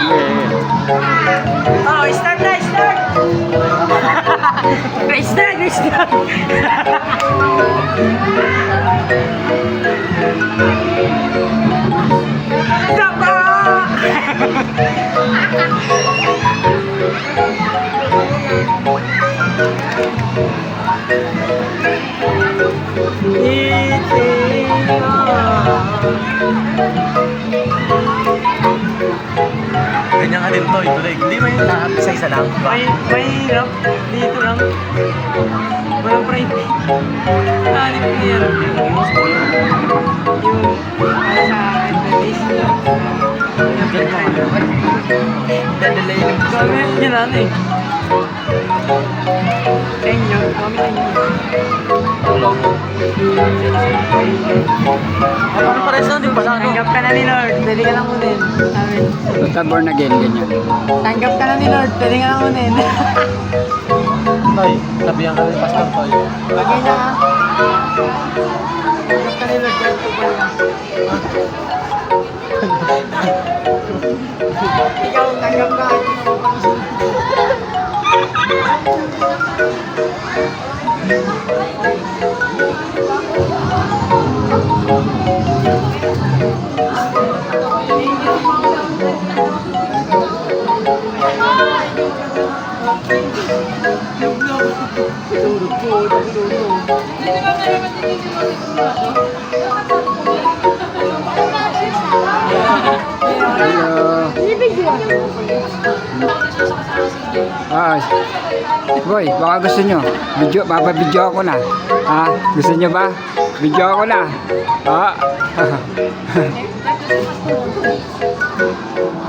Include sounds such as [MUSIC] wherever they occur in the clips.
Oh, start na, start! [LAUGHS] Grace na, grace na! [LAUGHS] Tapa! [LAUGHS] Ganyan ka din to, ituloy. Hindi yung lahat isa-isa lang. May, may hirap. Dito lang. Walang pride. Hanip ko yan. Yung, ano sa advertise nila. Dadalay lang. Kami, yan ano eh. Sa inyo, kami sa inyo. Ano pares na din pala, no? Tanggap ka na ni Lord, pwede ka lang unin. Sabi, Basta born again, ganyan. tanggap ka na ni Lord, pwede ka lang unin. [LAUGHS] Toy, sabihan ka rin pastor, Toy. Bagay na ha. Tanggap ka ni Lord, pwede ka lang. Ikaw, tanggap ka. Hello. [LAUGHS] Ah, boy, baka gusto nyo. Video, mapabidyo ako na. Ha? Gusto nyo ba? Video ako na. Ah. [LAUGHS]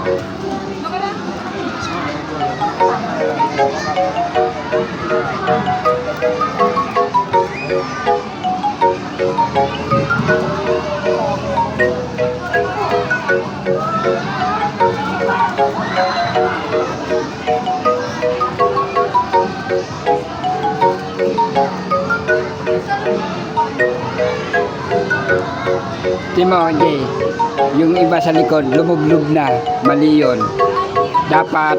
Timo, Jay, yung iba sa likod, lumublob na. Mali yun. Dapat,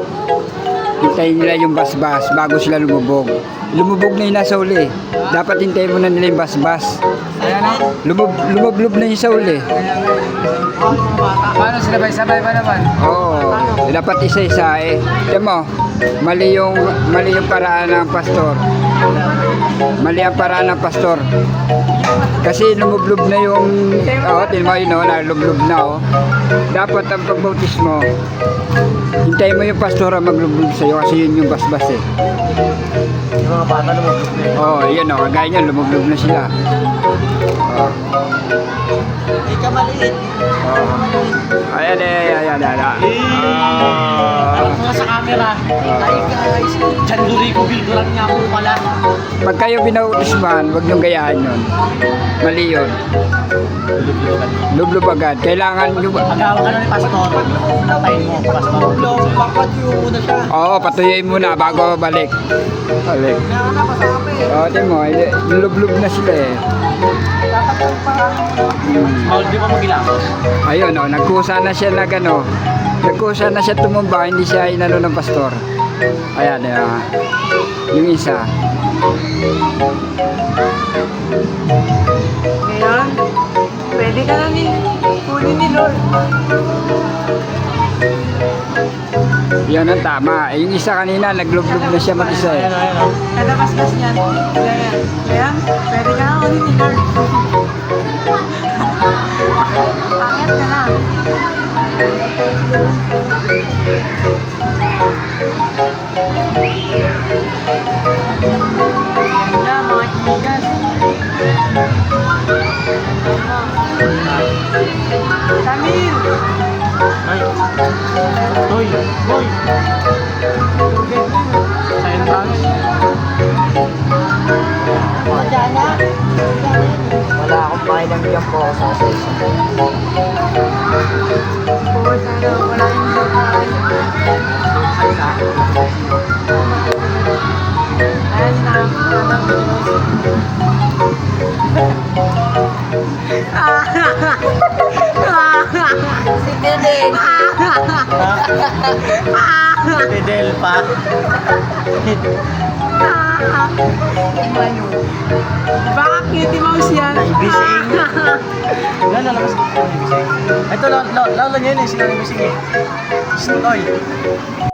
hintayin nila yung basbas bago sila lumubog. Lumubog na yung nasa uli. Dapat hintayin mo na nila yung basbas. Lumub, lumublob na yung sa uli. Paano sabay-sabay ba naman? Oo, dapat isa-isa eh. Tiyan mo, mali yung, mali yung paraan ng pastor. Mali ang paraan ng pastor. Kasi lumublob na yung, oh, tiyan mo yun, oh, nalublob na, oh. Dapat ang pagbautis mo, hintayin mo yung pastor ang maglublob sa'yo kasi yun yung basbas eh. Mga bata lumubog na eh. Oo, oh, yun, oh, gaya niyan, lumublob na sila. Oh. Hindi ka maliit. Oh. Ayan, eh, ayan, ayan, ayan. Ah. mga sa camera. Ay guys, John Dorico Bildo lang niya po pala. Pag kayo binautis man, huwag niyong gayaan yun. Mali yun. Lublub agad. Kailangan nyo... Agawa ka na ni Pastor. Tapayin mo, Pastor. Yung muna siya? Oo, patuyuin muna bago balik. Balik. Kaya na, pasabi. Oo, di mo, eh, lublub na sila eh. Dapat yung parang... Bawal di pa magilamos. Ayun, oh, nagkusa na siya na gano. Nagkusa na siya tumumba, hindi siya inano ng pastor. Ayan, eh, yung isa. Ngayon, pwede ka na ni kunin ni Lord. Yan ang tama. Eh, yung isa kanina, naglublub na siya mag-isa eh. Ayan. Kadabas-gas niyan. Ganyan. Ayan, pwede ka na kunin ni Lord. Pangit ka na. Ganda, boy. Na tayo. Wala akong pakilambihan po ako sa isa. Oo, sana wala yung Ayan Fidel pa. Baka cutie mouse yan. Ibising. Wala na labas ko ibising. Ito, lalo niya yun eh, sila ibising eh. Oy.